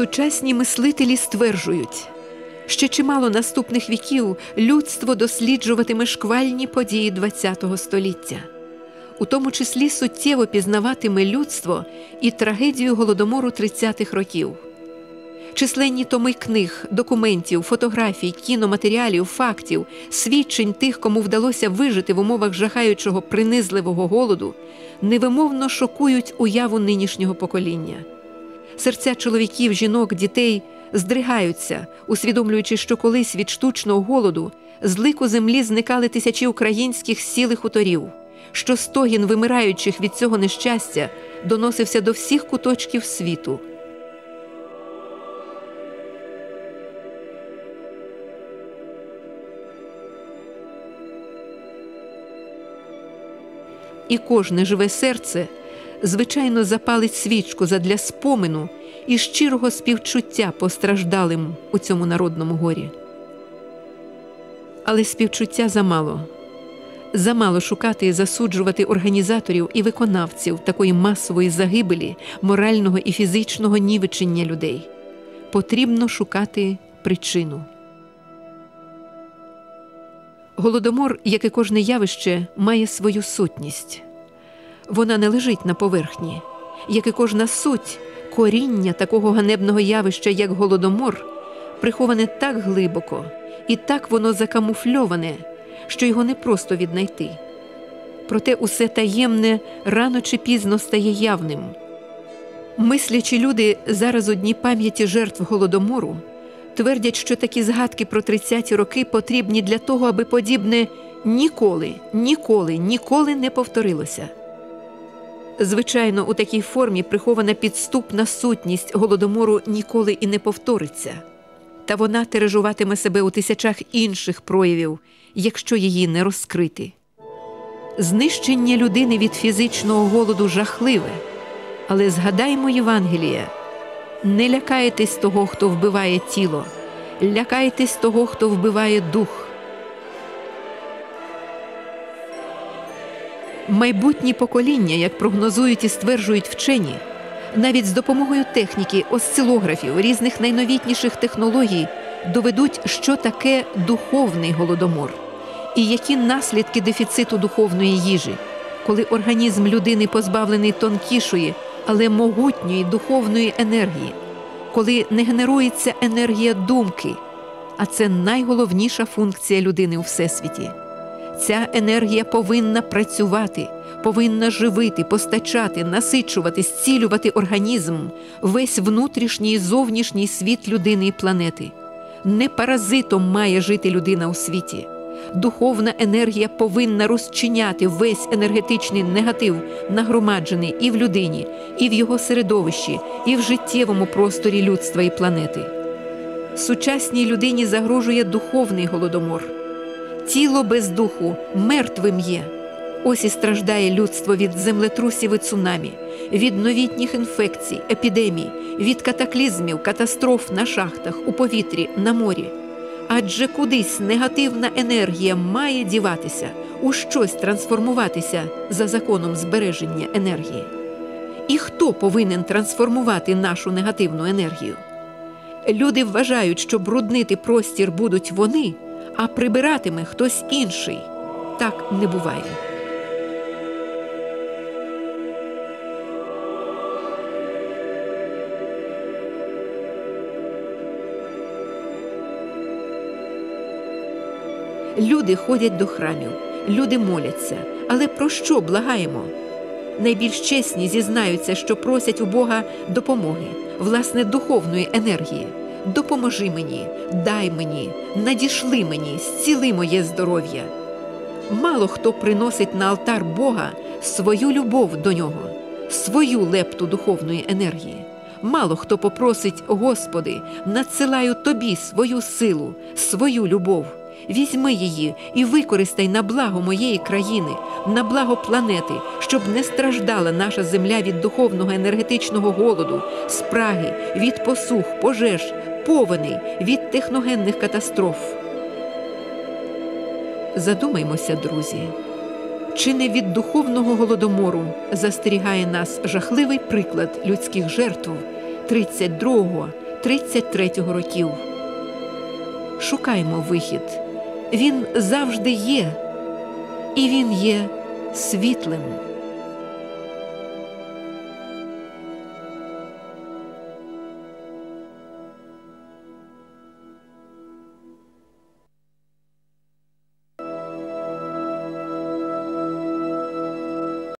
Сучасні мислителі стверджують, ще чимало наступних віків людство досліджуватиме шквальні події ХХ століття, у тому числі суттєво пізнаватиме людство і трагедію голодомору 30-х років. Численні томи книг, документів, фотографій, кіноматеріалів, фактів, свідчень тих, кому вдалося вижити в умовах жахаючого принизливого голоду, невимовно шокують уяву нинішнього покоління. Серця чоловіків, жінок, дітей здригаються, усвідомлюючи, що колись від штучного голоду з лику землі зникали тисячі українських сіл і хуторів, що стогін вимираючих від цього нещастя доносився до всіх куточків світу. І кожне живе серце звичайно запалить свічку задля спомину і щирого співчуття постраждалим у цьому народному горі. Але співчуття замало. Замало шукати і засуджувати організаторів і виконавців такої масової загибелі, морального і фізичного нівечення людей. Потрібно шукати причину. Голодомор, як і кожне явище, має свою сутність. Вона не лежить на поверхні, як і кожна суть, коріння такого ганебного явища, як голодомор, приховане так глибоко і так воно закамуфльоване, що його не просто віднайти. Проте усе таємне рано чи пізно стає явним. Мислячі люди зараз у дні пам'яті жертв голодомору твердять, що такі згадки про 30-ті роки потрібні для того, аби подібне ніколи, ніколи, ніколи не повторилося. Звичайно, у такій формі прихована підступна сутність голодомору ніколи і не повториться, та вона тиражуватиме себе у тисячах інших проявів, якщо її не розкрити. Знищення людини від фізичного голоду жахливе, але згадаймо Євангелія. Не лякайтесь того, хто вбиває тіло, лякайтесь того, хто вбиває дух. Майбутні покоління, як прогнозують і стверджують вчені, навіть з допомогою техніки, осцилографів, різних найновітніших технологій доведуть, що таке духовний голодомор і які наслідки дефіциту духовної їжі, коли організм людини позбавлений тонкішої але могутньої духовної енергії, коли не генерується енергія думки, а це найголовніша функція людини у всесвіті. Ця енергія повинна працювати, повинна живити, постачати, насичувати, зцілювати організм, весь внутрішній і зовнішній світ людини і планети. Не паразитом має жити людина у світі духовна енергія повинна розчиняти весь енергетичний негатив, нагромаджений і в людині, і в його середовищі, і в життєвому просторі людства і планети. Сучасній людині загрожує духовний голодомор. Тіло без духу мертвим є. Ось і страждає людство від землетрусів і цунамі, від новітніх інфекцій, епідемій, від катаклізмів, катастроф на шахтах, у повітрі, на морі. Адже кудись негативна енергія має діватися, у щось трансформуватися за законом збереження енергії. І хто повинен трансформувати нашу негативну енергію? Люди вважають, що бруднити простір будуть вони, а прибиратиме хтось інший. Так не буває. Люди ходять до храмів, люди моляться. Але про що благаємо? Найбільш чесні зізнаються, що просять у Бога допомоги, власне, духовної енергії. Допоможи мені, дай мені, надішли мені, зціли моє здоров'я. Мало хто приносить на алтар Бога свою любов до нього, свою лепту духовної енергії. Мало хто попросить, Господи, надсилаю тобі свою силу, свою любов. Візьми її і використай на благо моєї країни, на благо планети, щоб не страждала наша земля від духовного енергетичного голоду, спраги, від посух, пожеж, повеней, від техногенних катастроф. Задумаймося, друзі. Чи не від духовного голодомору застерігає нас жахливий приклад людських жертв 32-го 33 років. Шукаймо вихід. Він завжди є, і він є світлим.